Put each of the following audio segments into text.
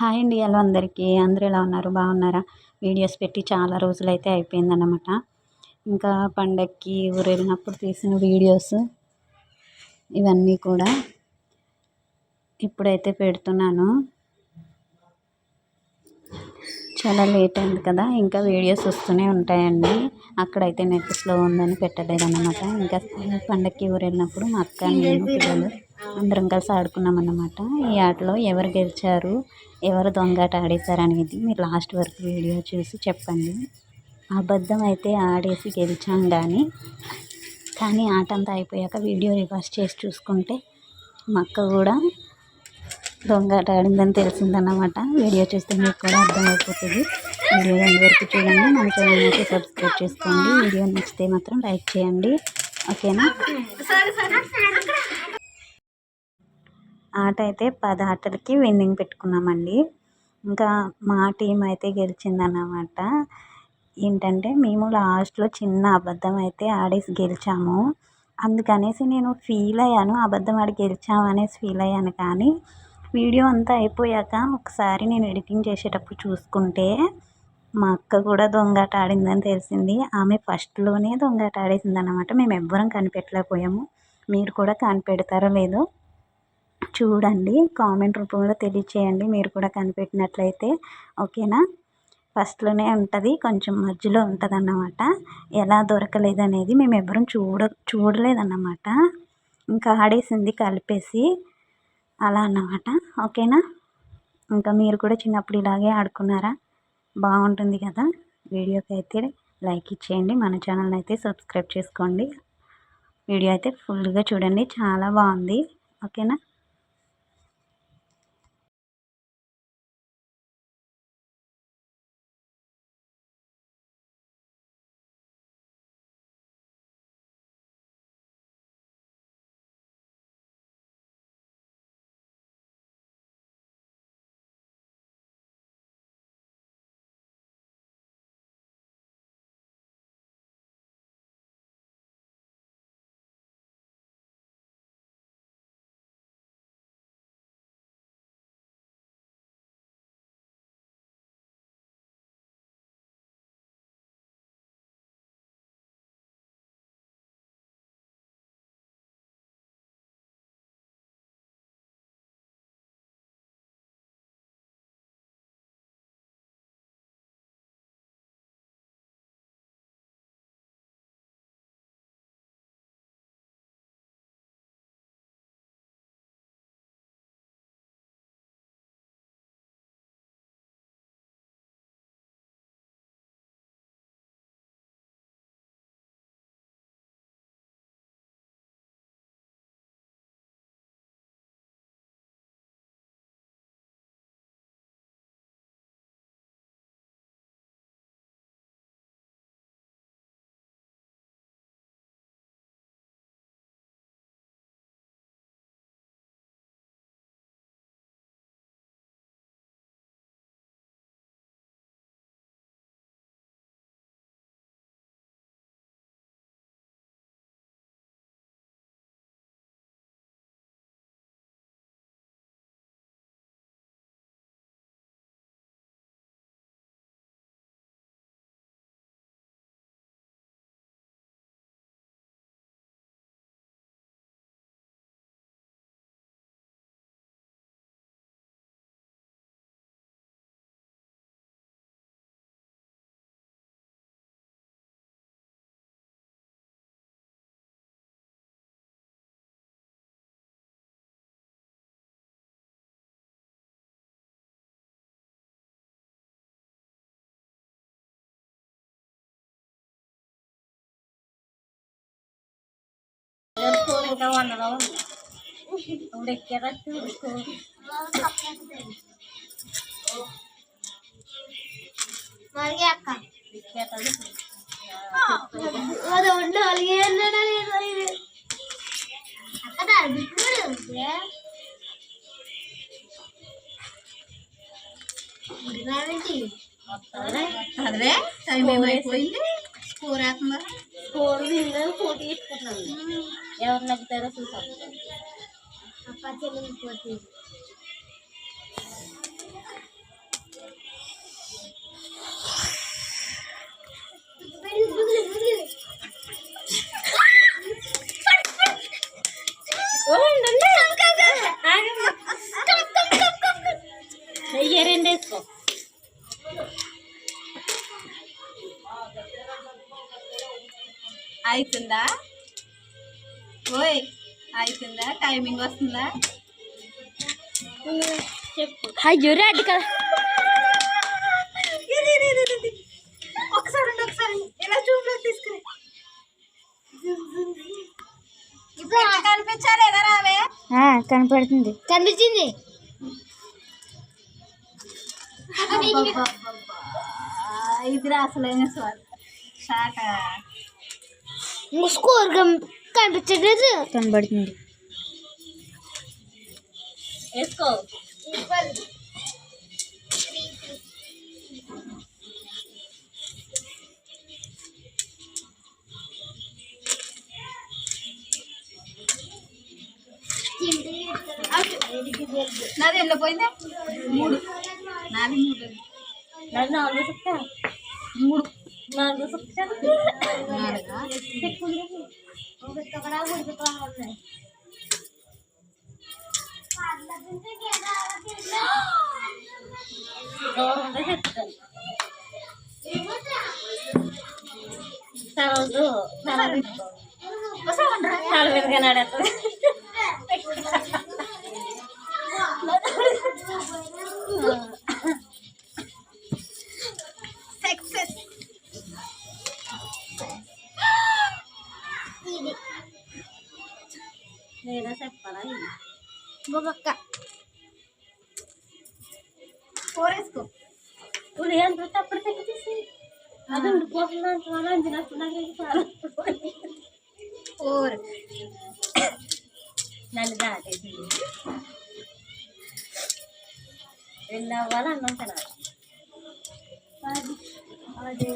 Hi అండి hello అందరికీ. అందరూ ఎలా ఉన్నారు? బాగున్నారా? వీడియోస్ పెట్టి చాలా రోజులైతే అయిపోయిందన్నమాట. ఇంకా పండక్కి ఊరెళ్ళినప్పుడు తీసిన వీడియోస్ ఇవన్నీ కూడా ఇప్పుడైతే పెడుతున్నాను. చాలా లేట్ అయింది కదా ఇంకా వీడియోస్ వస్తూనే ఉంటాయండి. అక్కడైతే నెట్ స్లో ఉందని పెట్టలేదన్నమాట. ఇంకా పండక్కి ఊరు వెళ్ళినప్పుడు మా అక్క నేను పిల్లలు అందరం కలిసి ఆడుకున్నాం అన్నమాట ఈ ఆటలో ఎవరు గెలిచారు ఎవరు దొంగాట ఆడేశారు అనేది మీరు లాస్ట్ వరకు వీడియో చూసి చెప్పండి. అబద్ధం అయితే ఆడేసి గెలిచాం కానీ కానీ ఆట అంతా అయిపోయాక వీడియో రివర్స్ చేసి చూసుకుంటే మా అక్క కూడా దొంగాట ఆడిందని తెలిసిందన్నమాట. వీడియో చూస్తే మీకు కూడా అర్థమైపోతుంది. వీడియో ఎండ్ వరకు చూడండి. మన ఛానల్ అయితే సబ్స్క్రైబ్ చేసుకోండి. వీడియో నచ్చితే మాత్రం లైక్ చేయండి. ఓకేనా? ఆట అయితే పది ఆటలకి విన్నింగ్ పెట్టుకున్నామండి. ఇంకా మా టీం అయితే గెలిచిందన్నమాట. ఏంటంటే మేము లాస్ట్లో చిన్న అబద్ధం అయితే ఆడేసి గెలిచాము. అందుకనేసి నేను ఫీల్ అయ్యాను అబద్ధం ఆడి గెలిచామనేసి ఫీల్ అయ్యాను. కానీ వీడియో అంతా అయిపోయాక ఒకసారి నేను ఎడిటింగ్ చేసేటప్పుడు చూసుకుంటే మా అక్క కూడా దొంగాట ఆడిందని తెలిసింది. ఆమె ఫస్ట్లోనే దొంగాట ఆడేసింది అనమాట మేము ఎవ్వరం కనిపెట్టలేకపోయాము. మీరు కూడా కనిపెడతారో లేదో చూడండి కామెంట్ రూపంలో తెలియచేయండి మీరు కూడా కనిపెట్టినట్లయితే. ఓకేనా? ఫస్ట్లోనే ఉంటుంది కొంచెం మధ్యలో ఉంటుంది అన్నమాట ఎలా దొరకలేదు అనేది మేము ఎవ్వరం చూడ చూడలేదన్నమాట. ఇంకా ఆడేసింది కలిపేసి అలా అన్నమాట. ఓకేనా? ఇంకా మీరు కూడా చిన్నప్పుడు ఇలాగే ఆడుకున్నారా? బాగుంటుంది కదా? వీడియోకి అయితే లైక్ ఇచ్చేయండి మన ఛానల్ని అయితే సబ్స్క్రైబ్ చేసుకోండి. వీడియో అయితే ఫుల్గా చూడండి చాలా బాగుంది. ఓకేనా? ఇంకా వందలో ఉంది ఇప్పుడు ఎక్కారా చూసుకో మరి అక్క ఎక్కేస్తుంది అది ఉండు అలాగే అక్క తరబిట్టుడు అదే టైం ఏమైపోయింది టైమింగ్ వస్తుందా? చెప్పు. అయ్యో రెడ్ కదా. ఒకసారి ఒకసారి. ఇలా చూపులో తీసుకుని. కనిపించాలి ఎలా రావే? కనపడుతుంది. కనిపించింది. ఇది అసలైన స్వార్ శాఖ స్కోర్ కనిపించట్లేదు. కనబడుతుంది. వేసుకో. నాది ఎల్ల పోయిందా? మూడు. నాది మూడు. నాది నాలుగు సుక్క మూడు. నాలుగు సుక్క చదవద్దు చదవద్దు తల మీదగా నడుస్తుంది kuliah berita berita sih ada yang dua bulan bulan jelas bulan lagi salah ur நல்லதா அது எல்லா வாரம் அண்ணன் அது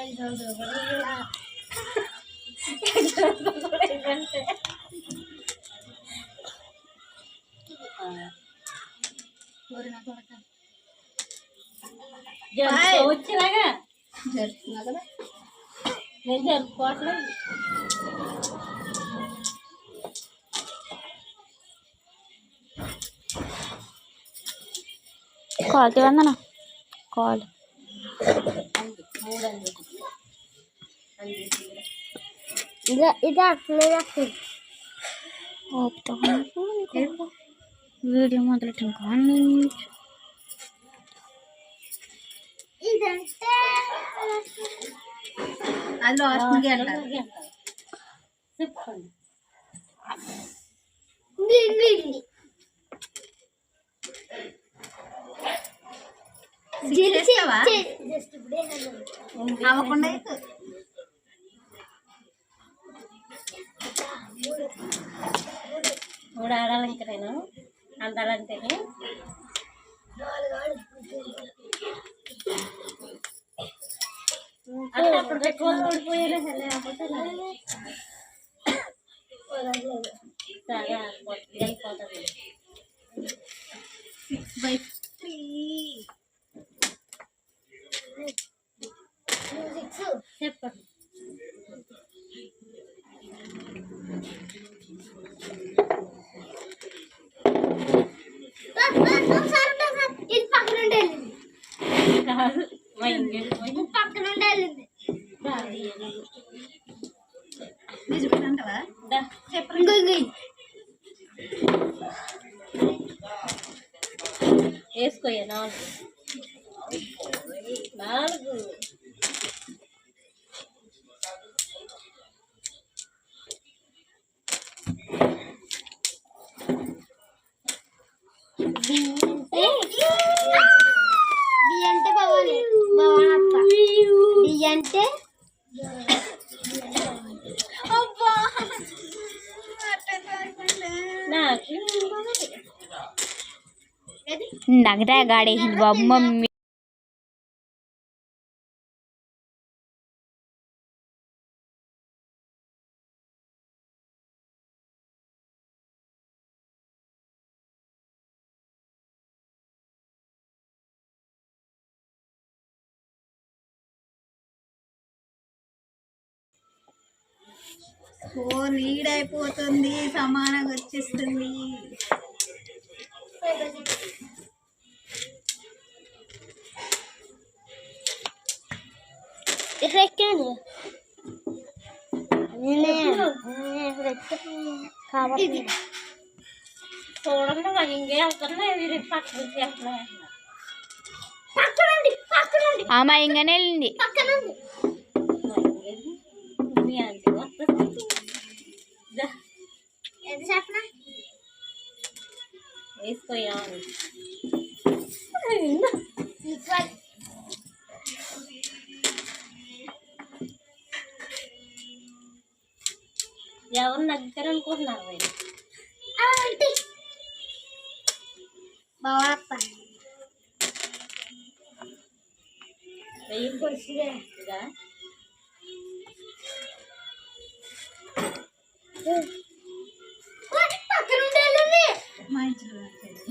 Thank you. కొడక జరుపుకోవచ్చులాగా కదా నేను జరుపుకోవట్లేదు కాల్కి వందన? కాల్. మూడు అంది ఇది ఇది అట్లే వస్తుంది వీడియో మొదలెట్టిన కానీ ఇదంటే అది లాస్ట్ అంటారు చెప్పండి చేస్తావా అవ్వకుండా మూడు ఆడాలి ఇంకా నేను. అందాలంటేనే. అట్లా అప్పుడు పెట్టుకోవాలి ఓడిపోయాను సరే బై త్రీ చెప్పండి ఇది పక్కన ఉండే కాదు మా ఇంటికి పోయి పక్కన ఉండాలి దారి నిజమేనంటావా దా ఇంకో వేసుకోయా నాలుగు నాలుగు డి అంటే భవాని భవాని అక్క డి అంటే? నాకు. నగరా గాడి బొమ్మ ఓ నీడ్ అయిపోతుంది సమానంగా వచ్చేస్తుంది కాబట్టి. చూడండి మరి ఇంకేం పక్కన ఆమె ఇంగానే వెళ్ళింది. పక్కనండి. వేసుకోయాలి ఎవరు నగ్గారు అనుకుంటున్నారు మీరు బావప్ప వెయ్యి పొడిచిదే ఇదా పక్కన ఉండాలి మా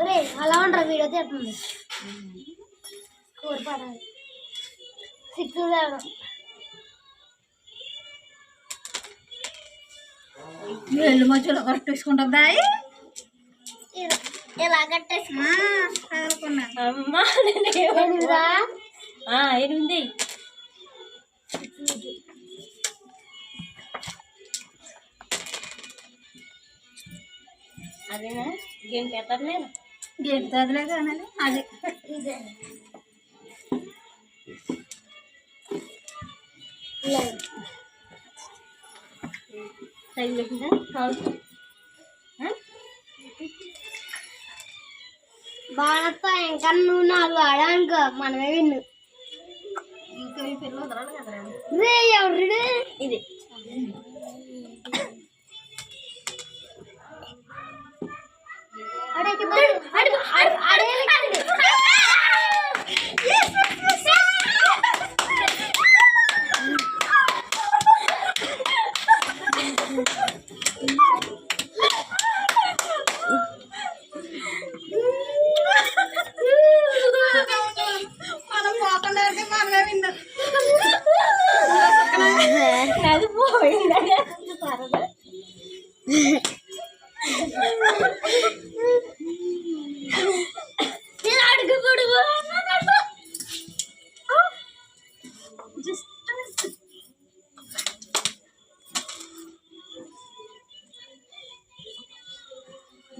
ఒరే అలా ఉండరు వీడియో తీస్తుంది కూర పడాలి. సిక్స్ వెళ్ళు మధ్యలో కట్టేసుకుంటాం దాయి ఇలా కట్టేసి తగలకున్నా అమ్మా నేనేమో- ఎనిమిదా. పేపర్ నేను గేట్ తదిలే కానీ అది. ఇదే. ఇంకా నువ్వు నాలుగు ఆడానుకో మనమే విన్ను. ఇంకా ఈ పిల్లలు వదలడు కదా రే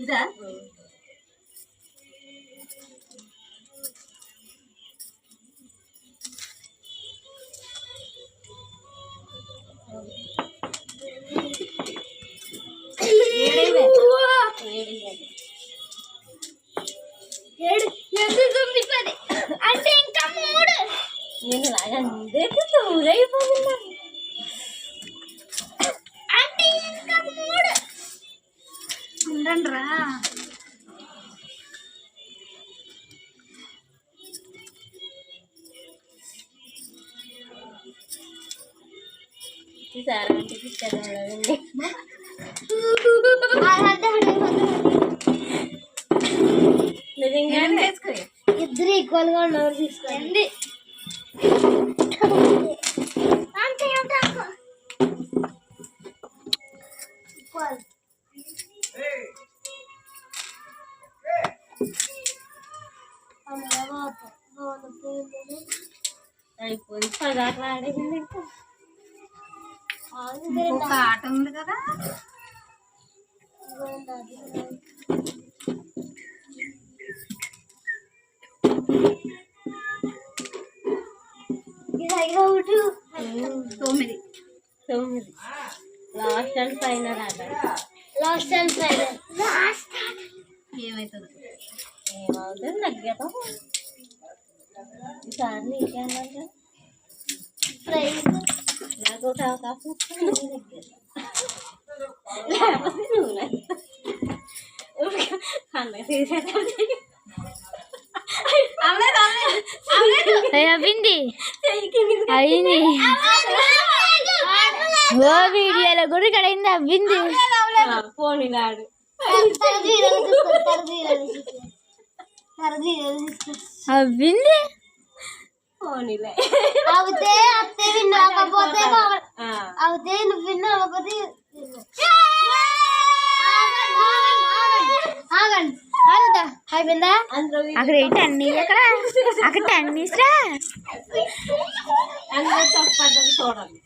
ఇదా ఉండండి రా ఇద్దరు ఈక్వల్గా ఉన్నవారు తీసుకోండి. అంతే ఒక ఆట ఉంది కదా ఇది ఒకటి తొమ్మిది. తొమ్మిది లాస్ట్ అండ్ ఫైనల్ ఆట లాస్ట్ అండ్ ఫైనల్ లాస్ట్ ఏమవుతుంది ఏమవుతుంది నగ్గేతం ఈసారి నీకేమన్నా నాకు ఒక అవకాశం ఇస్తే నీ దగ్గర. లేకపోతే నువ్వు నాకు. అన్నయ్య తీసేద్దాం. అవ్వలేదు, అవ్వలేదు, అవ్వలేదు. అవ్వింది చెయ్యి కిందికి అయింది ఓ వీడియోలో కూడా ఇక్కడ అయింది అవ్వింది ఆ, పోనీ నాడు తరగీరలు తీసుకో తరగీరలు తీసుకో తరగీరలు తీసుకో అవ్వింది పోనీలే. అవుతే అత్తే విన్ను అవ్వకపోతే బావ- ఆ, అవుతే నువ్వు విన్ను అవ్వకపోతే ఆగండి. ఆగదా అయిపోయిందా? అక్కడ ఏంటి అన్ని? అక్కడ అక్కడ టెన్నిస్ రా. చూడండి.